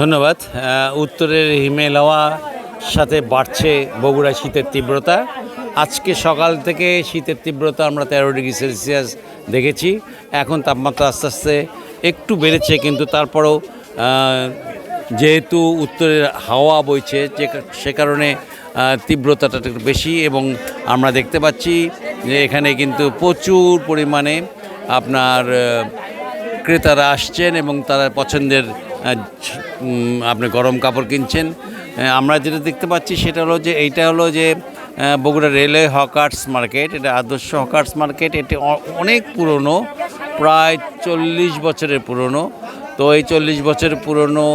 ধন্যবাদ। উত্তরের হাওয়া সাথে বাড়ছে বগুড়া শীতের তীব্রতা। আজকে সকাল থেকে শীতের তীব্রতা আমরা তেরো ডিগ্রি সেলসিয়াস দেখেছি। এখন তাপমাত্রা আস্তে আস্তে একটু বেড়েছে, কিন্তু তারপরেও যেহেতু উত্তরের হাওয়া বইছে, যে সে কারণে তীব্রতাটা একটু বেশি এবং আমরা দেখতে পাচ্ছি যে এখানে কিন্তু প্রচুর পরিমাণে আপনার ক্রেতারা আসছেন এবং তারা পছন্দের আপনি গরম কাপড় কিনছেন। আমরা যেটা দেখতে পাচ্ছি সেটা হলো যে, এইটা হলো যে বগুড়া রেলওয়ে হকার্স মার্কেট। এটা আদর্শ হকার্স মার্কেট। এটি অনেক পুরনো, প্রায় চল্লিশ বছরের পুরনো। তো এই চল্লিশ বছরের পুরনো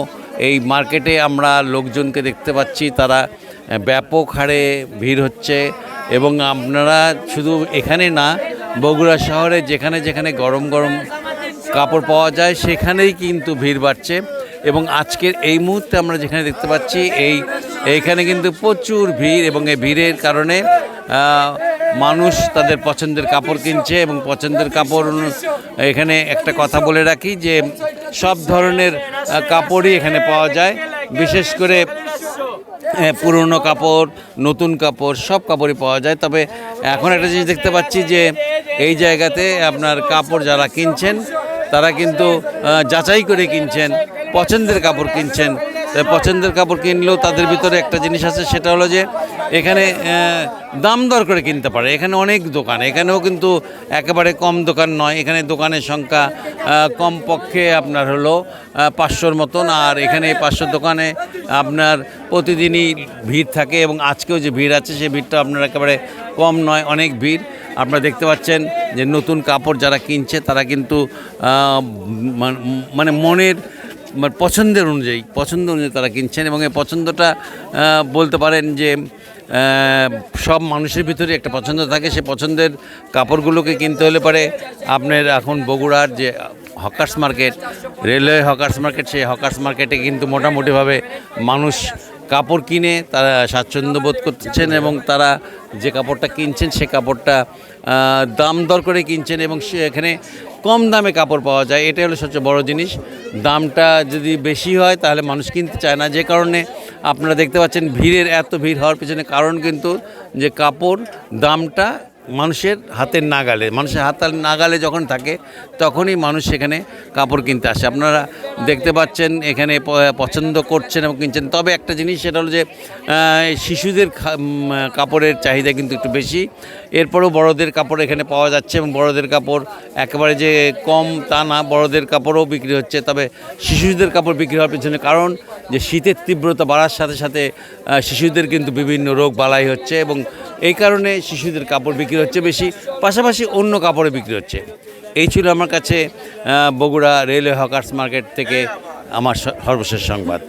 এই মার্কেটে আমরা লোকজনকে দেখতে পাচ্ছি। তারা ব্যাপক হারে ভিড় হচ্ছে এবং আপনারা শুধু এখানে না, বগুড়া শহরে যেখানে যেখানে গরম গরম কাপড় পাওয়া যায়, সেখানেই কিন্তু ভিড় বাড়ছে। এবং আজকের এই মুহূর্তে আমরা যেখানে দেখতে পাচ্ছি, এই, এইখানে কিন্তু প্রচুর ভিড় এবং এই ভিড়ের কারণে মানুষ তাদের পছন্দের কাপড় কিনছে এবং পছন্দের কাপড় এখানে একটা কথা বলে রাখি যে, সব ধরনের কাপড়ই এখানে পাওয়া যায়। বিশেষ করে পুরনো কাপড়, নতুন কাপড়, সব কাপড়ই পাওয়া যায়। তবে এখন একটা জিনিস দেখতে পাচ্ছি যে, এই জায়গাতে আপনার কাপড় যারা কিনছেন তারা কিন্তু যাচাই করে কিনছেন পছন্দের কাপড় কিনছেন। তাই পছন্দের কাপড় কিনলেও তাদের ভিতরে একটা জিনিস আছে সেটা হলো যে এখানে দাম দর করে কিনতে পারে। এখানে অনেক দোকান এখানেও কিন্তু একেবারে কম দোকান নয় এখানে দোকানের সংখ্যা আহ, কমপক্ষে আপনার হলো পাঁচশোর মতন। আর এখানে পাঁচশো দোকানে আপনার প্রতিদিনই ভিড় থাকে এবং আজকেও যে ভিড় আছে সেই ভিড়টা আপনার একেবারে কম নয় অনেক ভিড়। আপনারা দেখতে পাচ্ছেন যে নতুন কাপড় যারা কিনছে, তারা কিন্তু মানে মনের মানে পছন্দের অনুযায়ী, পছন্দ অনুযায়ী তারা কিনছেন এবং এই পছন্দটা বলতে পারেন যে সব মানুষের ভিতরে একটা পছন্দ থাকে। সে পছন্দের কাপড়গুলোকে কিনতে হলে পারে আপনার এখন বগুড়ার যে hawkers market, railway hawkers market, সেই হকার্স মার্কেটে কিন্তু মোটামুটিভাবে মানুষ কাপড় কিনে তারা স্বাচ্ছন্দ্য বোধ করছেন এবং তারা যে কাপড়টা কিনছেন, সে কাপড়টা দাম দর করে কিনছেন এবং এখানে কম দামে কাপড় পাওয়া যায়। এটাই হলো সবচেয়ে বড় জিনিস। দামটা যদি বেশি হয়, তাহলে মানুষ কিনতে চায় না। যে কারণে আপনারা দেখতে পাচ্ছেন ভিড়ের এত ভিড় হওয়ার পিছনে কারণ কিন্তু যে কাপড় দামটা মানুষের হাতের নাগালে, মানুষের হাতের নাগালে যখন থাকে, তখনই মানুষ সেখানে কাপড় কিনতে আসে। আপনারা দেখতে পাচ্ছেন, এখানে পছন্দ করছেন এবং কিনছেন। তবে একটা জিনিস, সেটা হলো যে শিশুদের কাপড়ের চাহিদা কিন্তু একটু বেশি। এরপরেও বড়দের কাপড় এখানে পাওয়া যাচ্ছে এবং বড়দের কাপড় একেবারে যে কম তা না, বড়দের কাপড়ও বিক্রি হচ্ছে। তবে শিশুদের কাপড় বিক্রি হওয়ার পিছনে কারণ যে শীতের তীব্রতা বাড়ার সাথে সাথে শিশুদের কিন্তু বিভিন্ন রোগ বালাই হচ্ছে এবং এই কারণে শিশুদের কাপড় বিক্রি হচ্ছে বেশি, পাশাপাশি অন্য কাপড়ে বিক্রি হচ্ছে। এই ছিল আমার কাছে বগুড়া রেলওয়ে হকার্স মার্কেট থেকে আমার সর্বশেষ সংবাদ।